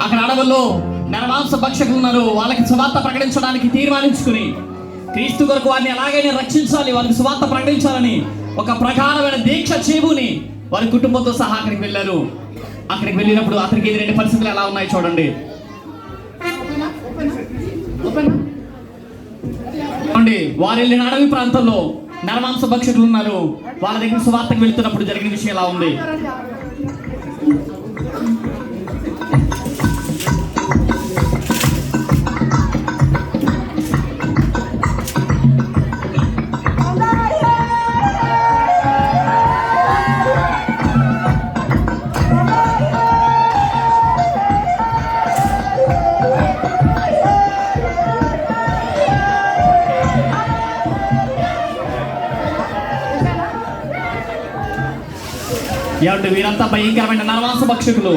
అక్కడ అడవుల్లో నరమాంస భక్షకులు ఉన్నారు. వాళ్ళకి సువార్త ప్రకటించడానికి తీర్మానించుకుని క్రీస్తు కొరకు వారిని ఎలాగైనా రక్షించాలి. వారికి సువార్త ప్రకటించాలని ఒక ప్రకారమైన దీక్ష చేబుని వారి కుటుంబంతో సహా అక్కడికి వెళ్ళారు. అక్కడికి వెళ్ళినప్పుడు అతనికి ఎదురైన పరిస్థితులు ఎలా ఉన్నాయి చూడండి. చూడండి వారు వెళ్ళిన అడవి ప్రాంతంలో నరమాంస భక్షకులు ఉన్నారు. వాళ్ళ దగ్గర సువార్తకు వెళ్తున్నప్పుడు జరిగిన విషయం ఎలా ఉంది? ఏమంటే వీరంతా భయంకరమైన నరమాంస భక్షకులు.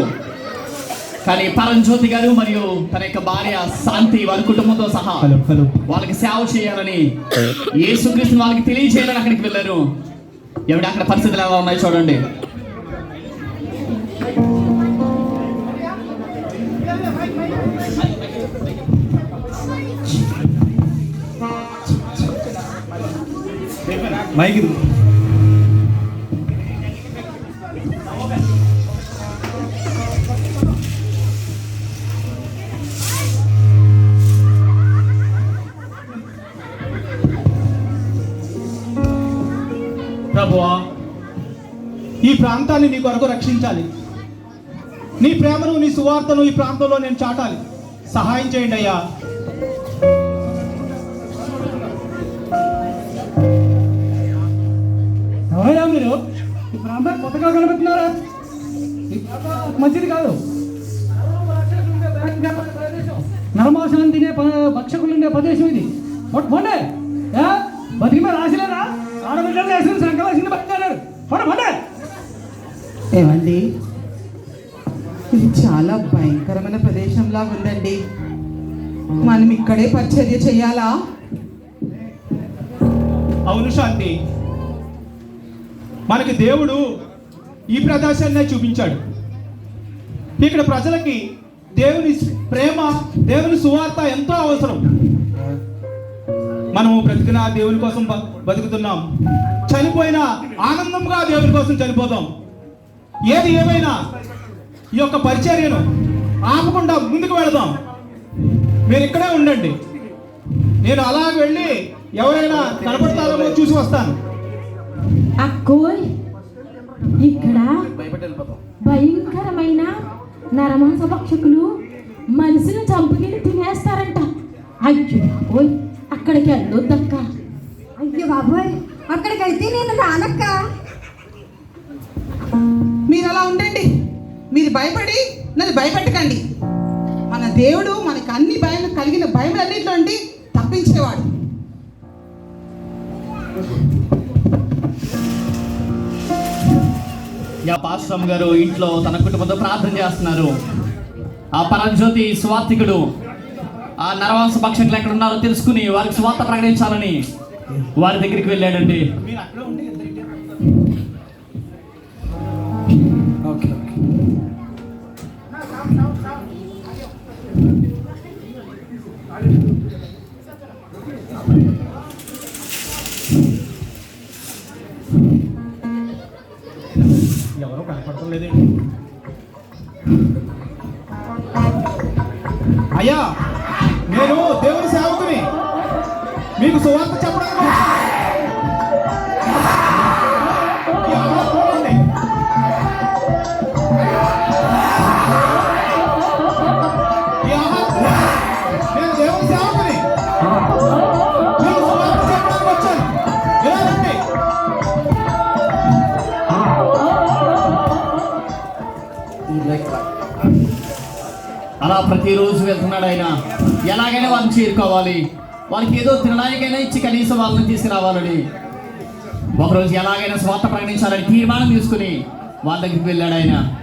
కానీ పరంజ్యోతి గారు మరియు తన యొక్క భార్య శాంతి వారి కుటుంబంతో సహా వాళ్ళకి సేవ చేయాలని యేసుక్రీస్తు వాళ్ళకి తెలియజేయాలని అక్కడికి వెళ్ళారు. ఏమిటి అక్కడ పరిస్థితులు ఎలా ఉన్నాయి చూడండి. మైక్ ప్రాంతాన్ని నీ కొరకు రక్షించాలి. నీ ప్రేమను నీ సువార్తను ఈ ప్రాంతంలో నేను చాటాలి. సహాయం చేయండి అయ్యా. ఎవరైనా మీరు? ఈ ప్రాంతం కొత్తగా కనిపిస్తున్నారా మంచిది కాదు. నరమాంసాలను తినే భక్షకులు ఉండే ప్రదేశం ఇది. పొట్ పొండే బతికి మీద రాసిలేదా ఆడబిడ్డలు వేసిన సంకలాసింది పట్టారు పొడ పొండే ఏమండి? ఇది చాలా భయంకరమైన ప్రదేశంలా ఉందండి. మనం ఇక్కడే పరిచర్య చేయాలా? అవును శాంతి. మనకి దేవుడు ఈ ప్రదేశాన్నే చూపించాడు. ఇక్కడ ప్రజలకి దేవుని ప్రేమ దేవుని సువార్త ఎంతో అవసరం. మనము బ్రతికిన దేవుని కోసం బతుకుతున్నాం. చనిపోయిన ఆనందంగా దేవుని కోసం చనిపోతాం. ఏది ఏమైనా ఈ యొక్క పరిచర్యను ఆపకుండా ముందుకు వెళదాం. మీరు ఇక్కడే ఉండండి. నేను అలాగ వెళ్ళి ఎవరైనా కనపడతారేమో చూసి వస్తాను. అక్కోయ్ ఇక్కడ భయంకరమైన నరమాంస భక్షకులు మనిషిని చంపుకెళ్ళి తినేస్తారంట. అయ్యో ఓయ్ అక్కడికి వెళ్ళొద్దక్క. అయ్యో బాబోయ్ అక్కడికైతే నేను రానక్క. మీరు అలా ఉండండి. మీరు భయపడి నన్ను భయపెట్టకండి. మన దేవుడు మనకి అన్ని భయం కలిగిన భయములన్నింటిలో నుండి తప్పించేవాడు. యా పాశ్రమ్ గారు ఇంట్లో తన కుటుంబంతో ప్రార్థన చేస్తున్నారు. ఆ పరంజ్యోతి స్వార్థికుడు ఆ నరవాంశ భక్షకులు ఎక్కడ ఉన్నారో తెలుసుకుని వారికి స్వార్థ ప్రకటించాలని వారి దగ్గరికి వెళ్ళాడండి. మీరు అక్కడే ఉండి అయ్యా నేను దేవుని సేవకుని మీకు సువార్త చెప్పడానికి అలా ప్రతిరోజు వెళ్తున్నాడు ఆయన. ఎలాగైనా వాళ్ళని చేరుకోవాలి. వాళ్ళకి ఏదో తినడానికైనా ఇచ్చి కనీసం వాళ్ళని తీసుకురావాలని. ఒకరోజు ఎలాగైనా స్వార్థ ప్రకటించాలని తీర్మానం తీసుకుని వాళ్ళ దగ్గరికి వెళ్ళాడు ఆయన.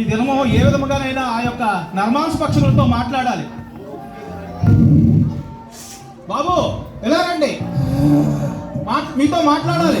ఈ దినము ఏ విధముగానైనా ఆ యొక్క నర్మాంస పక్షులతో మాట్లాడాలి. బాబు ఎలా రండి? మా- మీతో మాట్లాడాలి.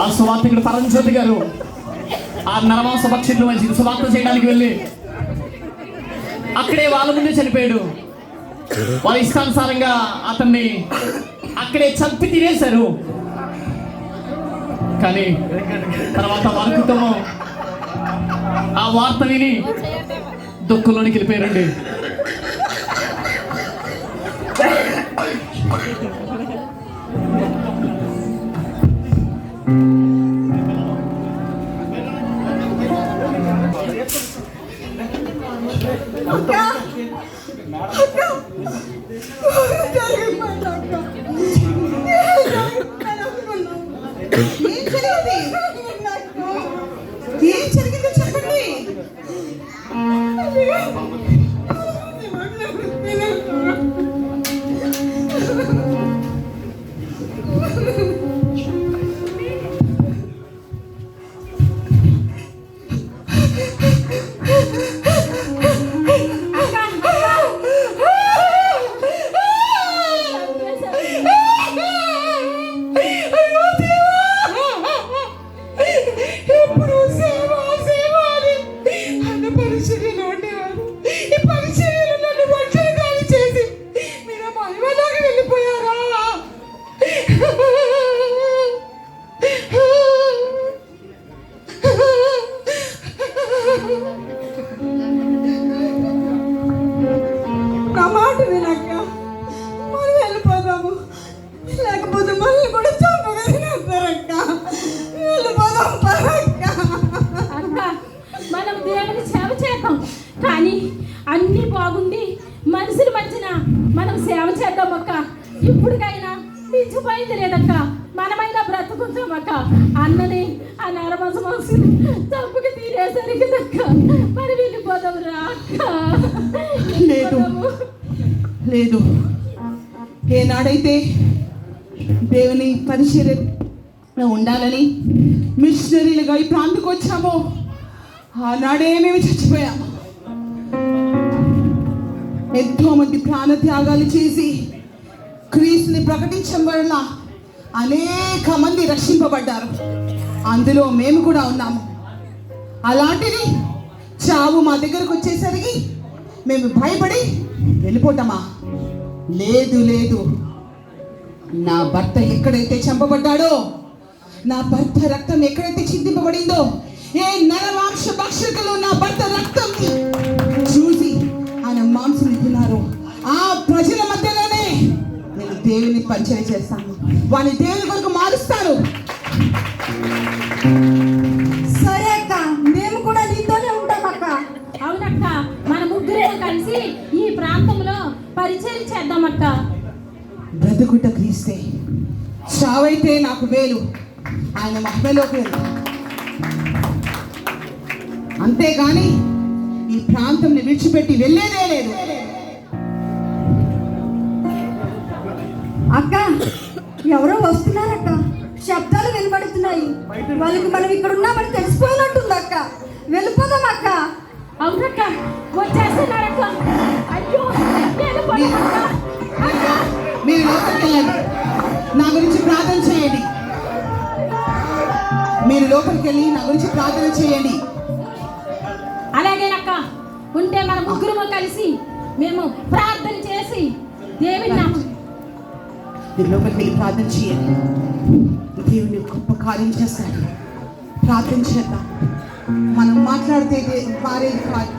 ఆ సువార్థకుడు పరంజ్యోతి గారు. ఆ నరమాంస పక్షులు మంచి సువార్త చేయడానికి వెళ్ళి అక్కడే వాళ్ళ ముందే చనిపోయాడు. వాళ్ళ ఇష్టానుసారంగా అతన్ని అక్కడే చంపి తినేశారు. కానీ తర్వాత వాళ్ళ కుటుంబం ఆ వార్త విని దుఃఖంలోనికి వెళ్ళిపోయారండి. Yeah. తప్పుకి తీరేసరికి అక్క మరి వెళ్ళిపోదాం రా అక్క. లేదు. లేదు. ఏనాడైతే దేవుని పరిచర్య ఉండాలని మిషనరీలుగా ఈ ప్రాంతకు వచ్చామో ఆనాడే మేము చచ్చిపోయాము ఎంతో మంది ప్రాణ త్యాగాలు చేసి క్రీస్తుని ప్రకటించడం వల్ల అనేక మంది రక్షింపబడ్డారు. అందులో మేము కూడా ఉన్నాము. అలాంటిది చావు మా దగ్గరకు వచ్చేసరికి మేము భయపడి వెళ్ళిపోతామా? లేదు లేదు. నా భర్త ఎక్కడైతే చంపబడ్డాడో నా భర్త రక్తం ఎక్కడైతే చిందింపబడిందో ఏ నరమాంస భక్షకులు నా భర్త రక్తం దేవుని పరిచయం చేస్తాను వాని దేవుని కొరకు మారుస్తాను సరే అక్క మేము కూడా నీతోనే ఉంటాం అక్క. అవునక్క మన ముగ్గురు కలిసి ఈ ప్రాంతంలో పరిచయం చేద్దామక్క బ్రతుకుట క్రీస్తే. చావైతే నాకు మేలు. ఆయన మహిమలోకి వెళ్తా అంతేగాని ఈ ప్రాంతంని విడిచిపెట్టి వెళ్ళేదే లేదు. అక్క ఎవరో వస్తున్నారక్క. శబ్దాలు వినబడుతున్నాయి. వాళ్ళకి మనం ఇక్కడ ఉన్నామని తెలిసిపోయినట్టుంది అక్క. వెళ్ళిపోదాం అక్క. అవునక్క వచ్చేస్తున్నారక్క. అయ్యో మీరు లోపలికి వెళ్ళండి. నా గురించి ప్రార్థన చేయండి. మీరు లోపలికి వెళ్ళి నా గురించి ప్రార్థన చేయండి. అలాగేనక్క ఉంటే మన ముగ్గురు కలిసి మేము ప్రార్థన చేసి దేవుని నామం మీరు లోపలికి వెళ్ళి ప్రార్థన చేయండి. దేవుని గొప్ప కార్యం చేస్తాడు. ప్రార్థన చేద్దాం. మనం మాట్లాడితే దే- మారేది కాదు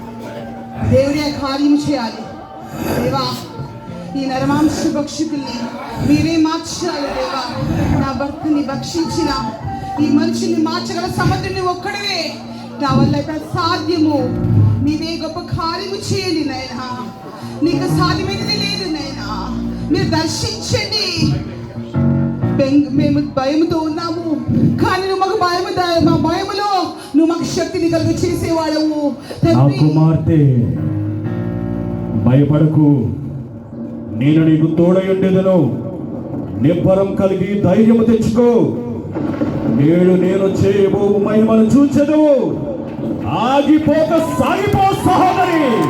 దేవుడే కార్యం చేయాలి. దేవా ఈ నరమాంస భక్షకుల్ని మీరే మార్చాలి దేవా. నా భర్తని భక్షించిన ఈ మనిషిని మార్చగల సమర్థుని ఒక్కడివే. నా వల్ల సాధ్యము. నీవే గొప్ప కార్యము చేయండి నాయన. నీకు సాధ్యమైనది మీరు దర్శించండి మేము భయముతో ఉన్నాము. కానీ నువ్వు మాకు భయము ద- మా భయములో నువ్వు మాకు శక్తిని కలిగి చేసేవాడవు. కుమార్తె భయపడకు. నేను నీకు తోడయుండేదను నిబ్బరం కలిగి ధైర్యము తెచ్చుకో. నేడు నేను చేయబో మహిమను చూచెదు. ఆగిపోక సాగిపో సహోదరి.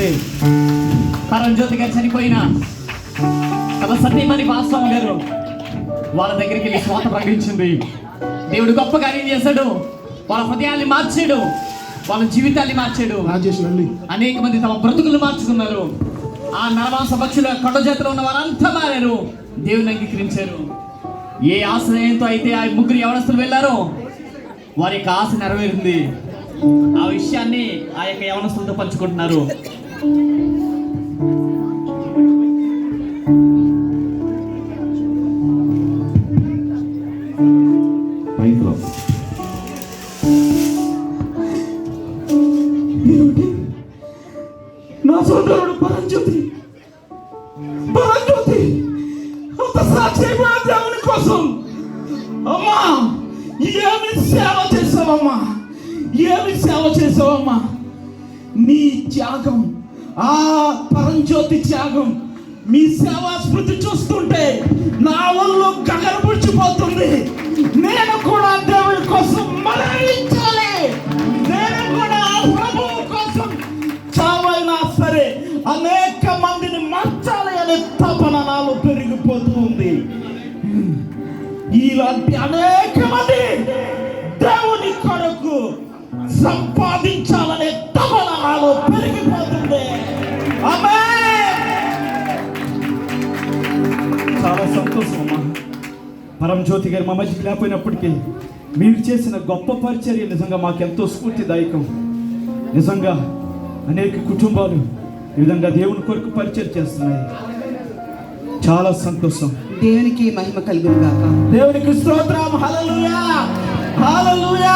ఏమండి పరంజ్యోతి గారు చనిపోయిన తన సతీమణి పాస్వామి గారు వాళ్ళ దగ్గరికి వెళ్ళి స్వాత ప్రకటించింది. దేవుడు గొప్ప కార్యం చేశాడు. వాళ్ళ హృదయాన్ని మార్చాడు. వాళ్ళ జీవితాన్ని మార్చాడు. అనేక మంది తమ బ్రతుకులు మార్చుకున్నారు. ఆ నరమాంస పక్షుల కొండ చేతిలో ఉన్న వారంతా మారారు. దేవుని అంగీకరించారు. ఏ ఆశ్రయంతో అయితే ఆ ముగ్గురు యవనస్తులు వెళ్ళారో వారి యొక్క ఆశ నెరవేరింది. ఆ విషయాన్ని ఆ యొక్క యవనస్తులతో పంచుకుంటున్నారు. Thank you. మీ సేవా స్మృతి చూస్తుంటే నా ఒళ్ళు గగరపుడిచిపోతుంది నేను కూడా దేవుడి కోసం మరణించాలి. నేను కూడా ప్రభువు కోసం చావైనా సరే అనేక మందిని మార్చాలి అనే తపన నాలో పెరిగిపోతూ ఉంది. ఇలాంటి అనేక మంది దేవుని కొరకు సంపాదించాలనే తపన నాలో పెరిగి పరంజ్యోతి గారు మా మధ్యకి లేకపోయినప్పటికీ మీరు చేసిన గొప్ప పరిచర్య నిజంగా మాకెంతో స్ఫూర్తిదాయకం. నిజంగా అనేక కుటుంబాలు ఈ విధంగా దేవుని కొరకు పరిచయం చేస్తున్నాయి. చాలా సంతోషం. దేవునికి మహిమ కలుగును గాక. దేవునికి స్తోత్రం. హల్లెలూయా! హల్లెలూయా!